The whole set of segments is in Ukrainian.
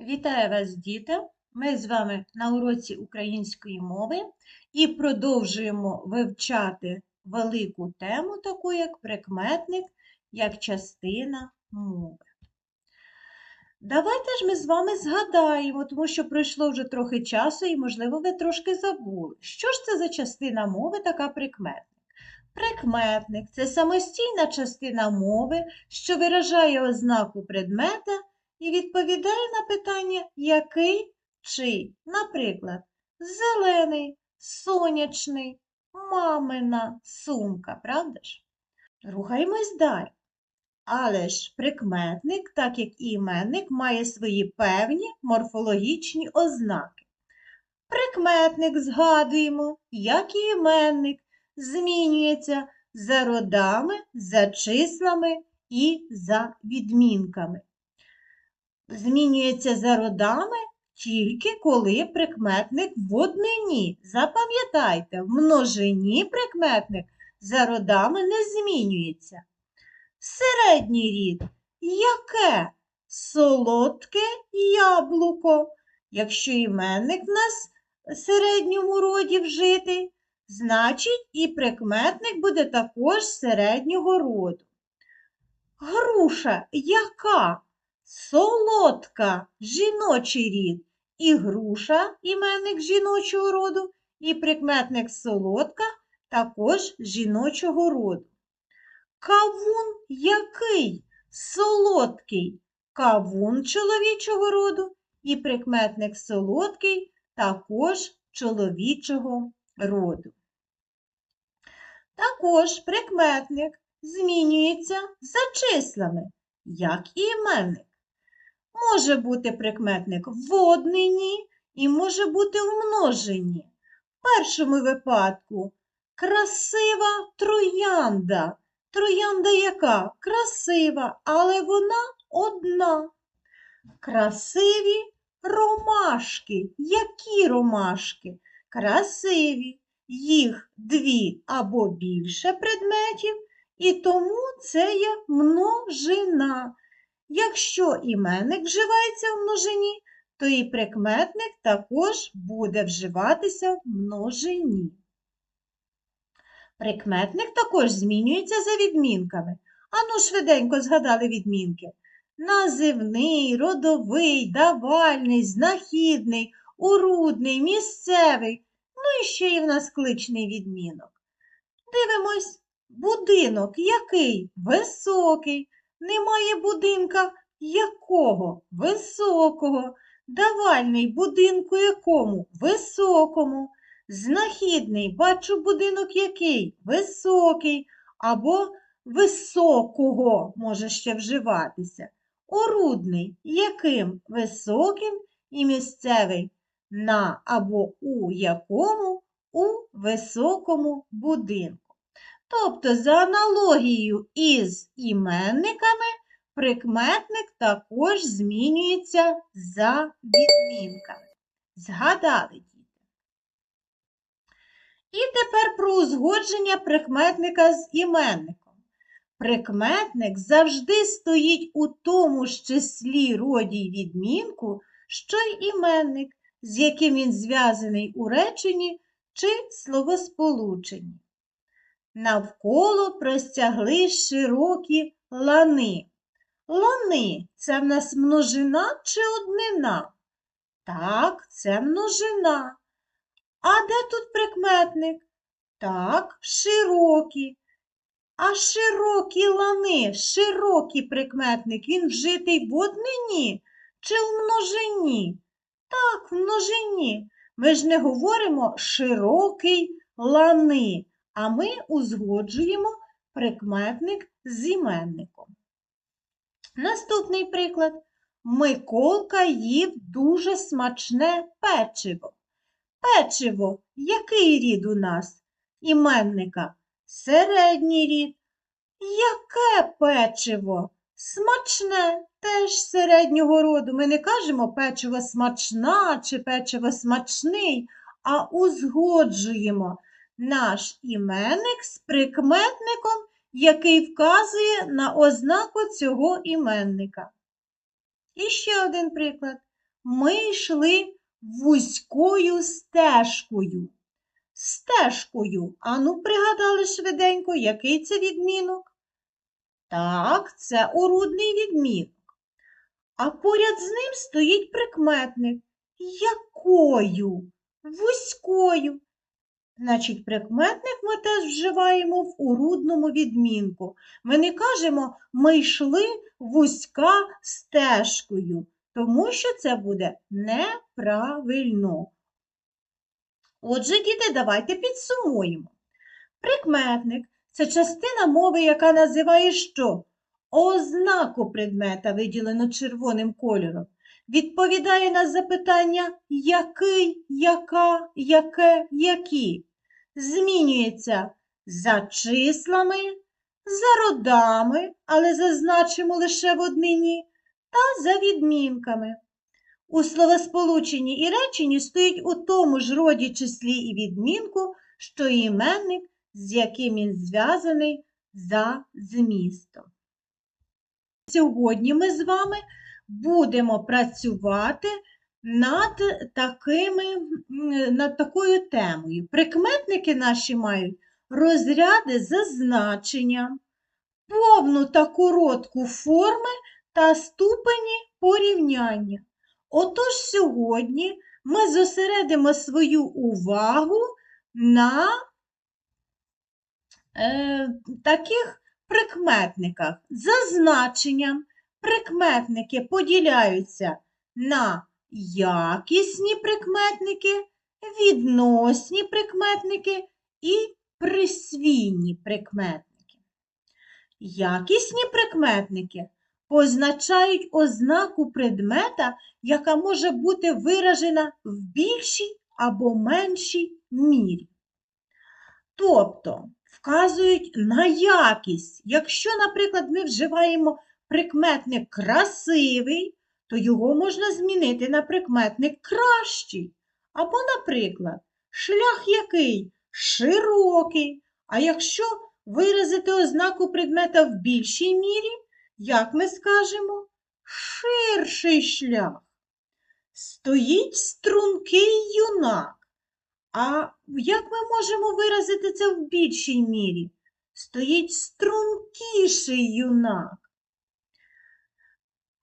Вітаю вас, діти! Ми з вами на уроці української мови і продовжуємо вивчати велику тему, таку як прикметник, як частина мови. Давайте ж ми з вами згадаємо, тому що пройшло вже трохи часу і, можливо, ви трошки забули. Що ж це за частина мови, така прикметник? Прикметник це самостійна частина мови, що виражає ознаку предмета і відповідає на питання який чий. Наприклад, зелений, сонячний, мамина сумка, правда ж? Рухаємось далі. Але ж прикметник, так як і іменник, має свої певні морфологічні ознаки. Прикметник згадуємо, як і іменник, змінюється за родами, за числами і за відмінками змінюється за родами тільки коли прикметник в однині. Запам'ятайте, в множині прикметник за родами не змінюється. Середній рід яке? Солодке яблуко. Якщо іменник в нас в середньому роді вжитий, значить і прикметник буде також середнього роду. Груша яка? Солодка жіночий рід, і груша іменник жіночого роду, і прикметник солодка також жіночого роду. Кавун який? Солодкий кавун чоловічого роду, і прикметник солодкий також чоловічого роду. Також прикметник змінюється за числами, як і іменник. Може бути прикметник в однині і може бути в множині. В першому випадку красива троянда. Троянда яка? Красива, але вона одна. Красиві ромашки. Які ромашки? Красиві. Їх дві або більше предметів, і тому це є множина. Якщо іменник вживається в множині, то і прикметник також буде вживатися в множині. Прикметник також змінюється за відмінками. Ану, швиденько згадали відмінки. Називний, родовий, давальний, знахідний, урудний, місцевий. Ну і ще є в нас кличний відмінок. Дивимось, будинок який? Високий. Немає будинка якого? Високого. Давальний будинку якому? Високому. Знахідний, бачу будинок який? Високий. Або високого може ще вживатися. Орудний яким? Високим і місцевий на або у якому у високому будинку. Тобто, за аналогією із іменниками, прикметник також змінюється за відмінками. Згадали діти. І тепер про узгодження прикметника з іменником. Прикметник завжди стоїть у тому ж числі роді відмінку, що й іменник, з яким він зв'язаний у реченні чи словосполученні. Навколо простягли широкі лани. Лани це в нас множина чи однина? Так, це множина. А де тут прикметник? Так, широкі. А широкі лани, широкий прикметник, він вжитий в однині чи в множині? Так, в множині. Ми ж не говоримо широкий лани а ми узгоджуємо прикметник з іменником. Наступний приклад. Миколка їв дуже смачне печиво. Печиво який рід у нас? Іменника? Середній рід. Яке печиво? Смачне, теж середнього роду. Ми не кажемо печиво смачна чи печиво смачний, а узгоджуємо наш іменник з прикметником, який вказує на ознаку цього іменника. І ще один приклад. ми йшли вузькою стежкою. Стежкою. Ану, пригадали швиденько, який це відмінок? Так, це орудний відмінок. А поряд з ним стоїть прикметник. Якою? Вузькою. Значить, прикметник ми теж вживаємо в урудному відмінку. Ми не кажемо ми йшли вузька стежкою, тому що це буде неправильно. Отже, діти, давайте підсумуємо. Прикметник це частина мови, яка називає що? Ознаку предмета, виділено червоним кольором. Відповідає на запитання який, яка, яке, які. Змінюється за числами, за родами, але зазначимо лише в однині, та за відмінками. У словосполученні і реченні стоїть у тому ж роді числі і відмінку, що і іменник, з яким він зв'язаний за змістом. Сьогодні ми з вами будемо працювати над, такими, над такою темою. Прикметники наші мають розряди за значенням, повну та коротку форми та ступені порівняння. Отож сьогодні ми зосередимо свою увагу на е, таких прикметниках. За прикметники поділяються на якісні прикметники, відносні прикметники і присвійні прикметники. Якісні прикметники позначають ознаку предмета, яка може бути виражена в більшій або меншій мірі. Тобто вказують на якість. Якщо, наприклад, ми вживаємо прикметник красивий, то його можна змінити на прикметник кращий. Або, наприклад, шлях який широкий. А якщо виразити ознаку предмета в більшій мірі, як ми скажемо, ширший шлях. Стоїть стрункий юнак. А як ми можемо виразити це в більшій мірі? Стоїть стрункіший юнак.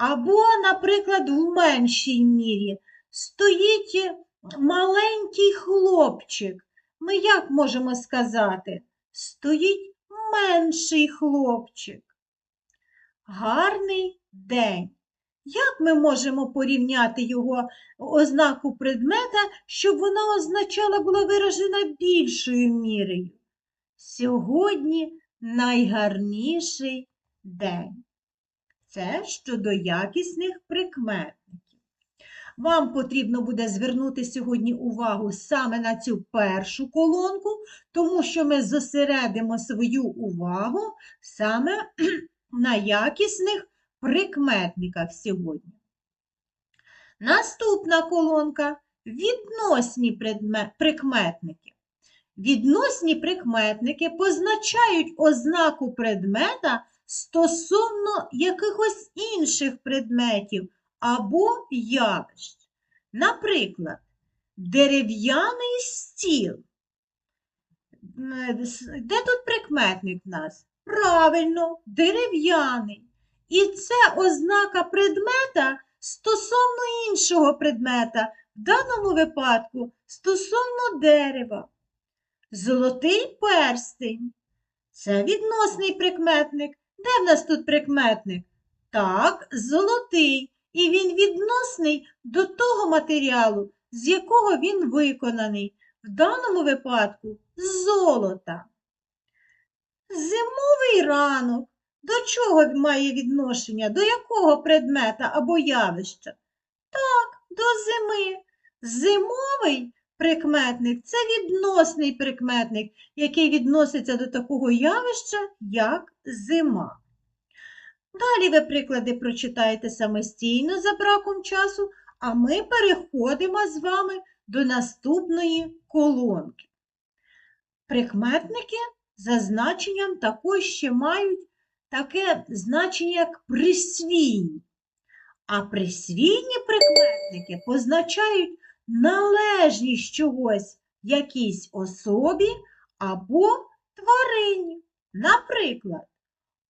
Або, наприклад, в меншій мірі стоїть маленький хлопчик. Ми як можемо сказати? Стоїть менший хлопчик. Гарний день. Як ми можемо порівняти його ознаку предмета, щоб вона означала була виражена більшою мірою? Сьогодні найгарніший день. Це щодо якісних прикметників. Вам потрібно буде звернути сьогодні увагу саме на цю першу колонку, тому що ми зосередимо свою увагу саме на якісних прикметниках сьогодні. Наступна колонка відносні прикметники. Відносні прикметники позначають ознаку предмета стосовно якихось інших предметів або явищ. Наприклад, дерев'яний стіл. Де тут прикметник в нас? Правильно, дерев'яний. І це ознака предмета стосовно іншого предмета, в даному випадку стосовно дерева. Золотий перстень. Це відносний прикметник. Де в нас тут прикметник? Так, золотий. І він відносний до того матеріалу, з якого він виконаний. В даному випадку з золота. Зимовий ранок. До чого має відношення? До якого предмета або явища? Так, до зими. Зимовий прикметник це відносний прикметник, який відноситься до такого явища, як зима. Далі ви приклади прочитаєте самостійно за браком часу, а ми переходимо з вами до наступної колонки. Прикметники за значенням також ще мають таке значення, як присвійні. А присвійні прикметники позначають належність чогось якійсь особі або тварині. Наприклад,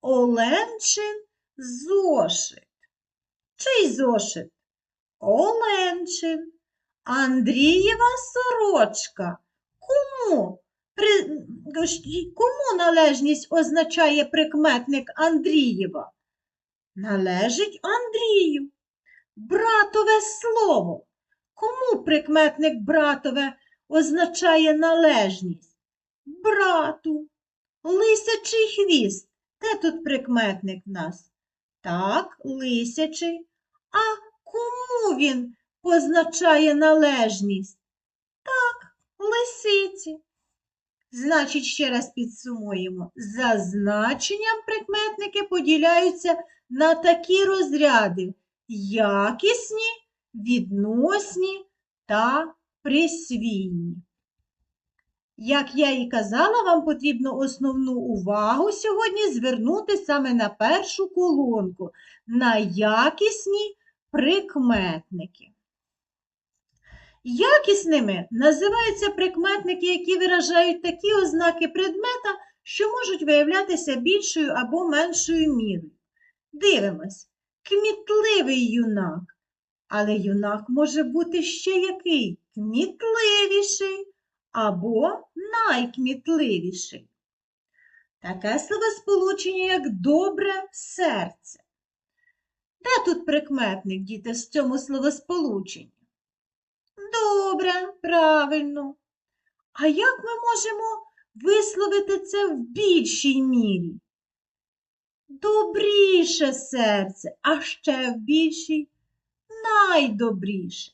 Оленчин зошит. Чий зошит? Оленчин. Андрієва сорочка. Кому? При... Кому належність означає прикметник Андрієва? Належить Андрію. Братове слово. Кому прикметник братове означає належність? Брату. Лисячий хвіст. Де тут прикметник в нас? Так, лисячий. А кому він позначає належність? Так, лисиці. Значить, ще раз підсумуємо. За значенням прикметники поділяються на такі розряди: якісні, відносні та присвійні. Як я і казала, вам потрібно основну увагу сьогодні звернути саме на першу колонку, на якісні прикметники. Якісними називаються прикметники, які виражають такі ознаки предмета, що можуть виявлятися більшою або меншою мірою. Дивимось, кмітливий юнак. Але юнак може бути ще який? Кмітливіший або найкмітливіший. Таке словосполучення, як добре серце. Де тут прикметник, діти, в цьому словосполученні? Добре, правильно. А як ми можемо висловити це в більшій мірі? Добріше серце, а ще в більшій найдобріше.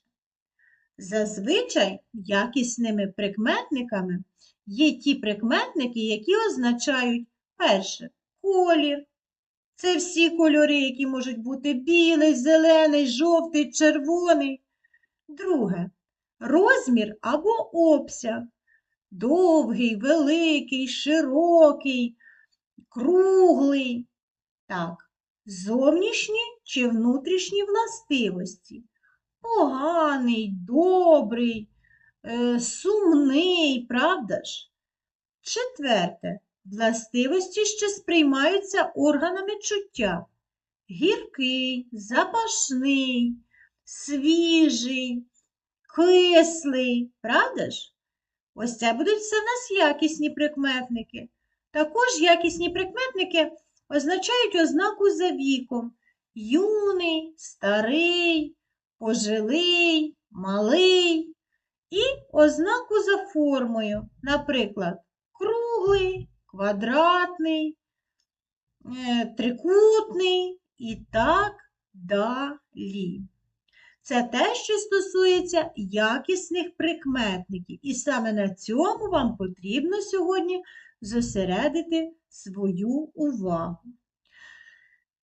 Зазвичай якісними прикметниками є ті прикметники, які означають перше колір. Це всі кольори, які можуть бути білий, зелений, жовтий, червоний. Друге розмір або обсяг. Довгий, великий, широкий, круглий. Так, зовнішні чи внутрішні властивості. Поганий, добрий, е, сумний, правда ж? Четверте. Властивості, що сприймаються органами чуття. Гіркий, запашний, свіжий, кислий, правда ж? Ось це будуть все в нас якісні прикметники. Також якісні прикметники означають ознаку за віком. Юний, старий, пожилий, малий. І ознаку за формою. Наприклад, круглий, квадратний, е, трикутний і так далі. Це те, що стосується якісних прикметників. І саме на цьому вам потрібно сьогодні зосередити свою увагу.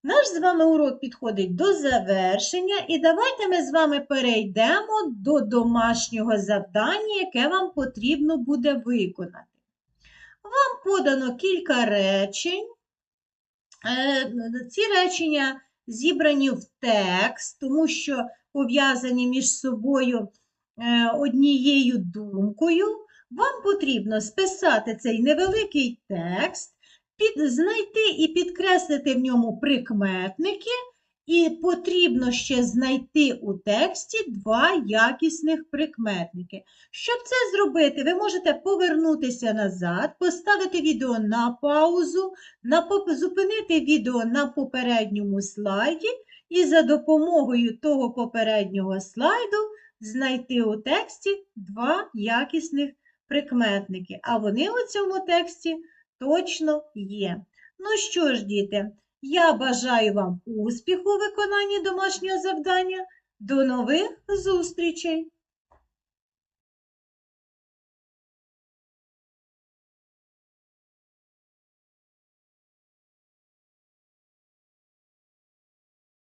Наш з вами урок підходить до завершення, і давайте ми з вами перейдемо до домашнього завдання, яке вам потрібно буде виконати. Вам подано кілька речень. Е, ці речення зібрані в текст, тому що пов'язані між собою е, однією думкою, вам потрібно списати цей невеликий текст, під, знайти і підкреслити в ньому прикметники, і потрібно ще знайти у тексті два якісних прикметники. Щоб це зробити, ви можете повернутися назад, поставити відео на паузу, на, зупинити відео на попередньому слайді і за допомогою того попереднього слайду знайти у тексті два якісних прикметники. А вони у цьому тексті точно є. Ну що ж, діти, я бажаю вам успіху у виконанні домашнього завдання. До нових зустрічей!